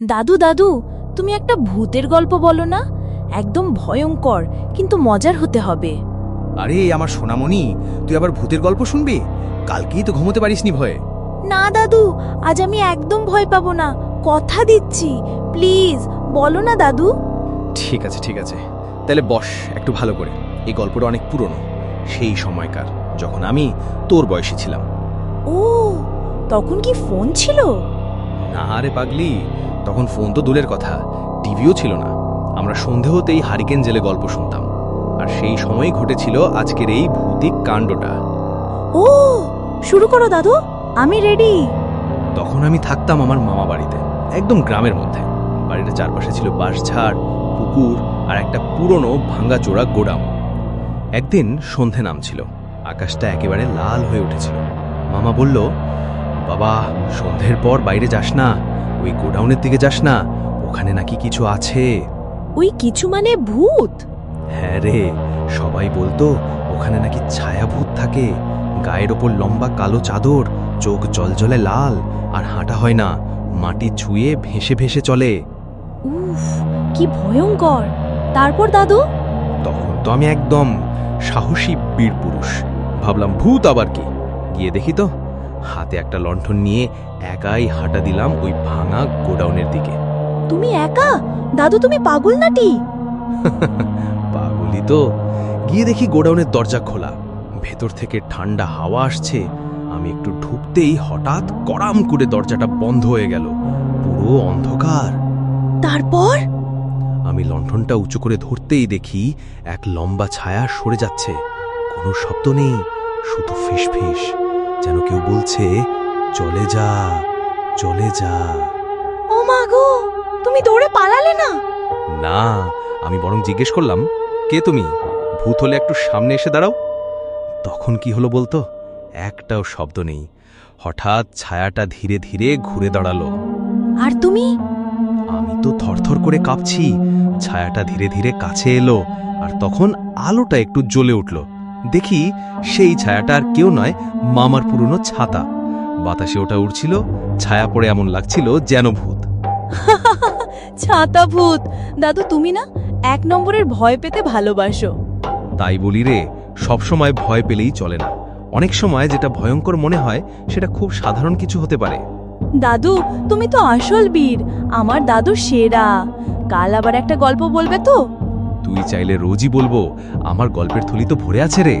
দাদু দাদু তুমি একটা ভূতের গল্প বলো না? একদম ভয়ঙ্কর কিন্তু মজার হতে হবে। আরে আমার সোনামণি তুই আবার ভূতের গল্প শুনবি? কালকেই তো ঘুমোতে পারিসনি ভয়ে। না দাদু আজ আমি একদম ভয় পাবো না। কথা দিচ্ছি প্লিজ বলো না দাদু। ঠিক আছে ঠিক আছে। তাহলে বস একটু ভালো করে। এই গল্পটা অনেক পুরনো সেই সময়কার যখন আমি তোর বয়সী ছিলাম। ও তখন কি ফোন ছিল? না রে পাগলি তখন ফোন তো দূরের কথা টিভিও ছিল না। আমরা সন্ধে হতেই হারিকেন জেলে গল্প শুনতাম। আর সেই সময়ই ঘটেছিল আজকের এই ভৌতিক কাণ্ডটা। ও শুরু করো দাদু আমি রেডি। তখন আমি থাকতাম আমার মামা বাড়িতে একদম গ্রামের মধ্যে। বাড়িটা চারপাশে ছিল বাঁশঝাড় পুকুর আর একটা পুরনো ভাঙ্গাচোরা গোডাউন। একদিন সন্ধে নামছিল আকাশটা একেবারে লাল হয়ে উঠেছিল। মামা বলল বাবা সন্ধ্যের পর বাইরে যাস না ওই গোডাউনের দিকে যাস না ওখানে নাকি কিছু আছে। ওই কিছু মানে ভূত? হ্যাঁ রে সবাই বলতো ওখানে নাকি ছায়া ভূত থাকে। গায়ের ওপর লম্বা কালো চাদর চোখ জলজলে লাল আর হাঁটা হয় না মাটি ছুঁয়ে ভেসে ভেসে চলে। উফ কি ভয়ঙ্কর। তারপর দাদু? তখন তো আমি একদম সাহসী বীর পুরুষ ভাবলাম ভূত আবার কি? গিয়ে দেখি তো। হাতে একটা লণ্ঠন নিয়ে একাই হাঁটা দিলাম ওই ভাঙা গোডাউনের দিকে। তুমি একা? দাদু তুমি পাগল নাটি পাগলি তো। গিয়ে দেখি গোডাউনের দরজা খোলা। ভেতর থেকে ঠান্ডা হাওয়া আসছে। আমি একটু ঢুকতেই হঠাৎ করাম করে দরজাটা বন্ধ হয়ে গেল। পুরো অন্ধকার। তারপর? আমি লণ্ঠনটা উঁচু করে ধরতেই দেখি এক লম্বা ছায়া সরে যাচ্ছে। কোনো শব্দ নেই শুধু ফিস ফিসফিস। যেন কেউ বলছে চলে যা চলে যা। ও মা গো তুমি দৌড়ে পালালে না? না আমি বরং জিজ্ঞেস করলাম কে তুমি? ভূত হলে একটু সামনে এসে দাঁড়াও। তখন কি হলো বলতো? একটাও শব্দ নেই। হঠাৎ ছায়াটা ধীরে ধীরে ঘুরে দাঁড়াল। আর তুমি? আমি তো থরথর করে কাঁপছি। ছায়াটা ধীরে ধীরে কাছে এলো আর তখন আলোটা একটু জ্বলে উঠল। দেখি সেই ছায়াটা আর কেউ নয় মামার পুরনো ছাতা। বাতাসে ওটা উড়ছিল ছায়া পড়ে এমন লাগছিল যেন ভূত। ছাতা ভূত। দাদু তুমি না এক নম্বরের ভয় পেতে ভালোবাসো। তাই বলি রে সবসময় ভয় পেলেই চলে না। অনেক সময় যেটা ভয়ঙ্কর মনে হয় সেটা খুব সাধারণ কিছু হতে পারে। দাদু তুমি তো আসল বীর আমার দাদু সেরা। কাল আবার একটা গল্প বলবে তো? তুই চাইলে রোজই বলব আমার গল্পের থলি তো ভরে আছে রে।